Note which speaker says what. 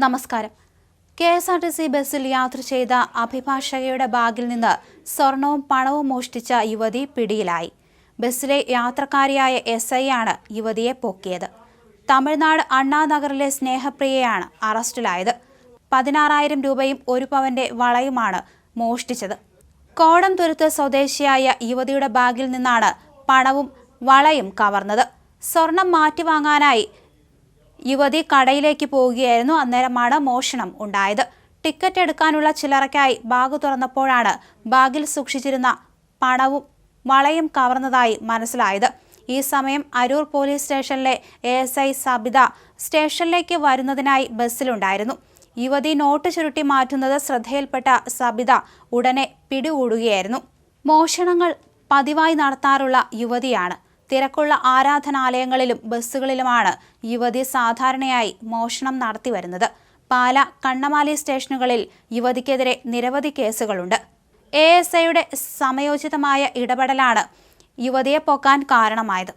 Speaker 1: നമസ്കാരം. K S R T C ബസ്സിൽ യാത്ര ചെയ്ത അഭിഭാഷകയുടെ ബാഗിൽ നിന്ന് സ്വർണവും പണവും മോഷ്ടിച്ച യുവതി പിടിയിലായി. ബസ്സിലെ യാത്രക്കാരിയായ എസ് ഐ ആണ് യുവതിയെ പൊക്കിയത്. തമിഴ്നാട് അണ്ണാനഗറിലെ സ്നേഹപ്രിയയാണ് അറസ്റ്റിലായത്. പതിനാറായിരം രൂപയും ഒരു പവന്റെ വളയുമാണ് മോഷ്ടിച്ചത്. കോടംതുരുത്ത് സ്വദേശിയായ യുവതിയുടെ ബാഗിൽ നിന്നാണ് പണവും വളയും കവർന്നത്. സ്വർണം മാറ്റിവാങ്ങാനായി യുവതി കടയിലേക്ക് പോവുകയായിരുന്നു. അന്നേരമാണ് മോഷണം ഉണ്ടായത്. ടിക്കറ്റ് എടുക്കാനുള്ള ചില്ലറയ്ക്കായി ബാഗ് തുറന്നപ്പോഴാണ് ബാഗിൽ സൂക്ഷിച്ചിരുന്ന പണവും വളയും കവർന്നതായി മനസ്സിലായത്. ഈ സമയം അരൂർ പോലീസ് സ്റ്റേഷനിലെ എ എസ് ഐ സബിത സ്റ്റേഷനിലേക്ക് വരുന്നതിനായി ബസ്സിലുണ്ടായിരുന്നു. യുവതി നോട്ട് ചുരുട്ടി മാറ്റുന്നത് ശ്രദ്ധയിൽപ്പെട്ട സബിത ഉടനെ പിടികൂടുകയായിരുന്നു. മോഷണങ്ങൾ പതിവായി നടത്താറുള്ള യുവതിയാണ്. തിരക്കുള്ള ആരാധനാലയങ്ങളിലും ബസ്സുകളിലുമാണ് യുവതി സാധാരണയായി മോഷണം നടത്തിവരുന്നത്. പാല കണ്ണമാലി സ്റ്റേഷനുകളിൽ യുവതിക്കെതിരെ നിരവധി കേസുകളുണ്ട്. എ എസ് ഐയുടെ സമയോചിതമായ ഇടപെടലാണ് യുവതിയെ പോക്കാൻ കാരണമായത്.